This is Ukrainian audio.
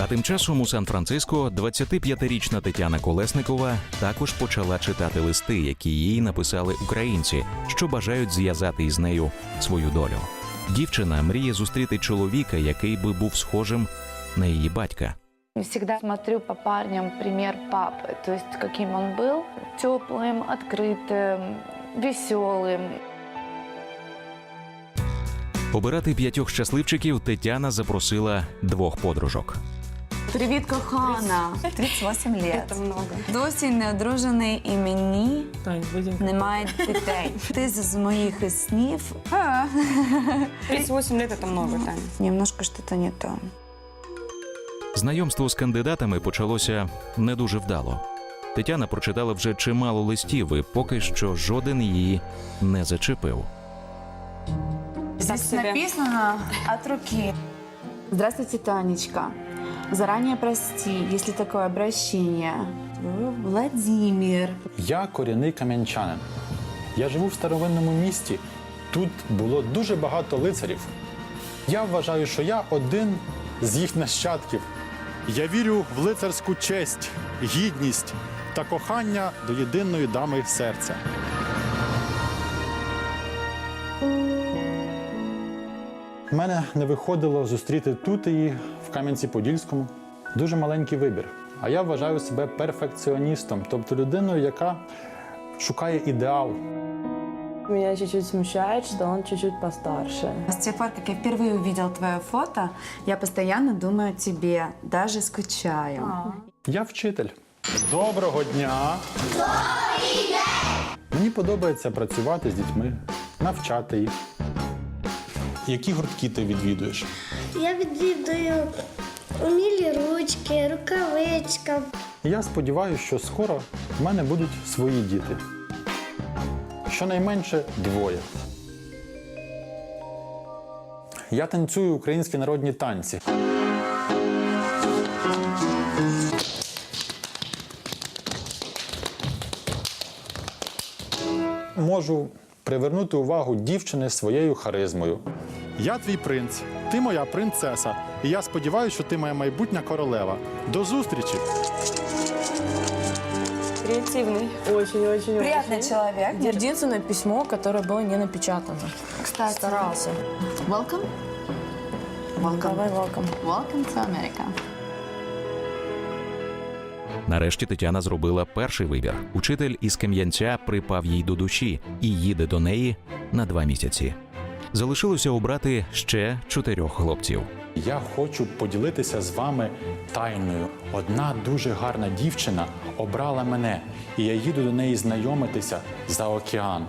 А тим часом у Сан-Франциско 25-річна Тетяна Колесникова також почала читати листи, які їй написали українці, що бажають зв'язати із нею свою долю. Дівчина мріє зустріти чоловіка, який би був схожим на її батька. Всегда смотрю по парням пример папы, то есть каким он был, теплым, открытым, веселым. Обирати п'ятьох щасливчиків Тетяна запросила двох подружок. Привіт, кохана. 38 лет. Это много. Досі не одружений і мені Тань, будем. немає дітей. Ти з моїх снів. А, 38 лет это много, Таня. Немножко что-то не то. Знайомство з кандидатами почалося не дуже вдало. Тетяна прочитала вже чимало листів, і поки що жоден її не зачепив. Здесь написано от руки. Здравствуйте, Танечка. Заранее прости, если такое обращение. Владимир. Я корінний кам'янчанин. Я живу в старовинному місті. Тут було дуже багато лицарів. Я вважаю, що я один з їх нащадків. Я вірю в лицарську честь, гідність та кохання до єдиної дами серця. У мене не виходило зустріти тут її в Кам'янці-Подільському. Дуже маленький вибір. А я вважаю себе перфекціоністом, тобто людиною, яка шукає ідеал. Меня чуть-чуть смущает, что он чуть-чуть постарше. С тех пор, как я впервые увидела твое фото, я постоянно думаю о тебе, даже скучаю. Я вчитель. Доброго дня! Мені подобається працювати з дітьми, навчати їх. Які гуртки ти відвідуєш? Я відвідую умілі ручки, рукавичка. Я сподіваюся, що скоро в мене будуть свої діти. Щонайменше двоє. Я танцюю українські народні танці. Можу привернути увагу дівчини своєю харизмою. Я твій принц, ти моя принцеса, і я сподіваюся, що ти моя майбутня королева. До зустрічі! Креативный. Очень-очень Приятный человек. Единственное письмо, которое было не напечатано. Кстати, Старался. welcome. Welcome. Давай welcome. Welcome to America. Нарешті Тетяна зробила перший вибір. Учитель із Кам'янця припав їй до душі і їде до неї на два місяці. Залишилося обрати ще чотирьох хлопців. Я хочу поділитися з вами тайною. Одна дуже гарна дівчина обрала мене, і я їду до неї знайомитися за океан.